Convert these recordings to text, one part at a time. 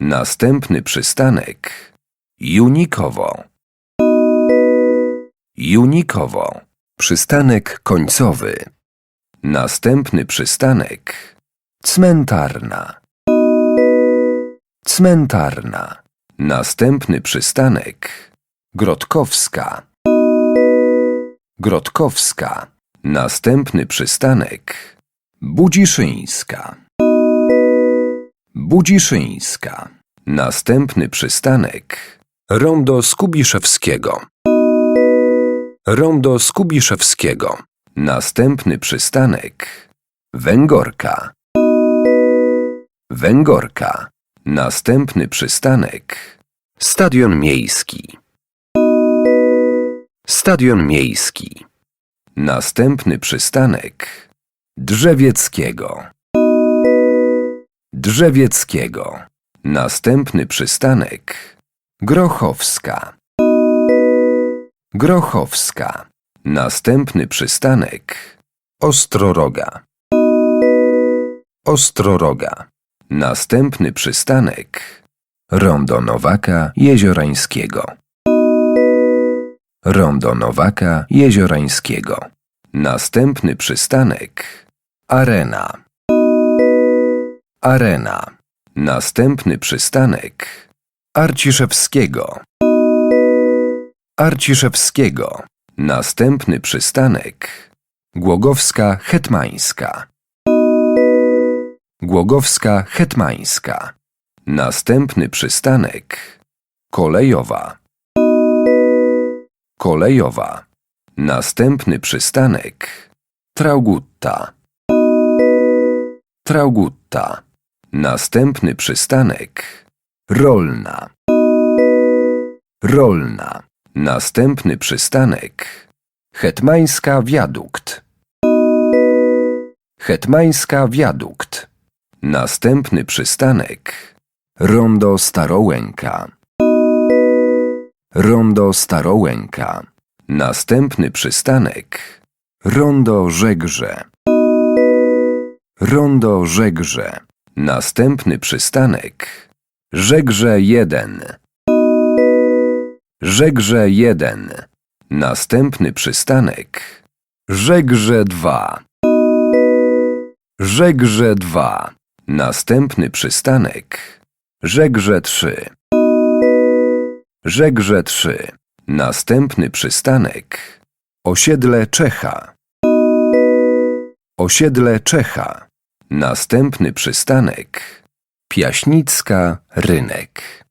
Następny przystanek Junikowo. Junikowo. Przystanek końcowy. Następny przystanek Cmentarna. Cmentarna. Następny przystanek Grotkowska. Grotkowska. Następny przystanek Budziszyńska. Budziszyńska. Następny przystanek Rondo Skubiszewskiego. Rondo Skubiszewskiego. Następny przystanek Węgorka. Węgorka. Następny przystanek Stadion Miejski. Stadion Miejski. Następny przystanek Drzewieckiego. Drzewieckiego. Następny przystanek Grochowska. Grochowska. Następny przystanek Ostroroga. Ostroroga. Następny przystanek Rondo Nowaka Jeziorańskiego. Rondo Nowaka Jeziorańskiego. Następny przystanek Arena. Arena. Następny przystanek Arciszewskiego. Arciszewskiego. Następny przystanek Głogowska Hetmańska. Głogowska Hetmańska. Następny przystanek Kolejowa. Kolejowa. Następny przystanek Traugutta. Traugutta. Następny przystanek Rolna. Rolna. Następny przystanek Hetmańska Wiadukt. Hetmańska Wiadukt. Następny przystanek Rondo Starołęka. Rondo Starołęka. Następny przystanek Rondo Żegrze. Rondo Żegrze. Następny przystanek Żegrze 1. Żegrze 1. Następny przystanek Żegrze 2. Żegrze 2. Następny przystanek Żegrze 3. Żegrze 3. Następny przystanek Osiedle Czecha. Osiedle Czecha. Następny przystanek Piaśnicka Rynek.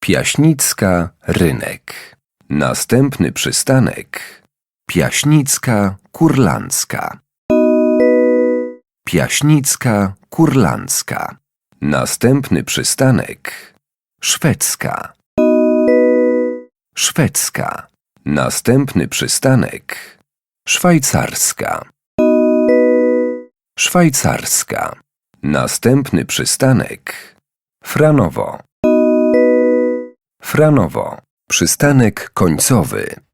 Piaśnicka Rynek. Następny przystanek Piaśnicka Kurlandzka. Piaśnicka Kurlandzka. Następny przystanek Szwedzka. Szwedzka. Następny przystanek Szwajcarska. Szwajcarska. Następny przystanek Franowo. Franowo. Przystanek końcowy.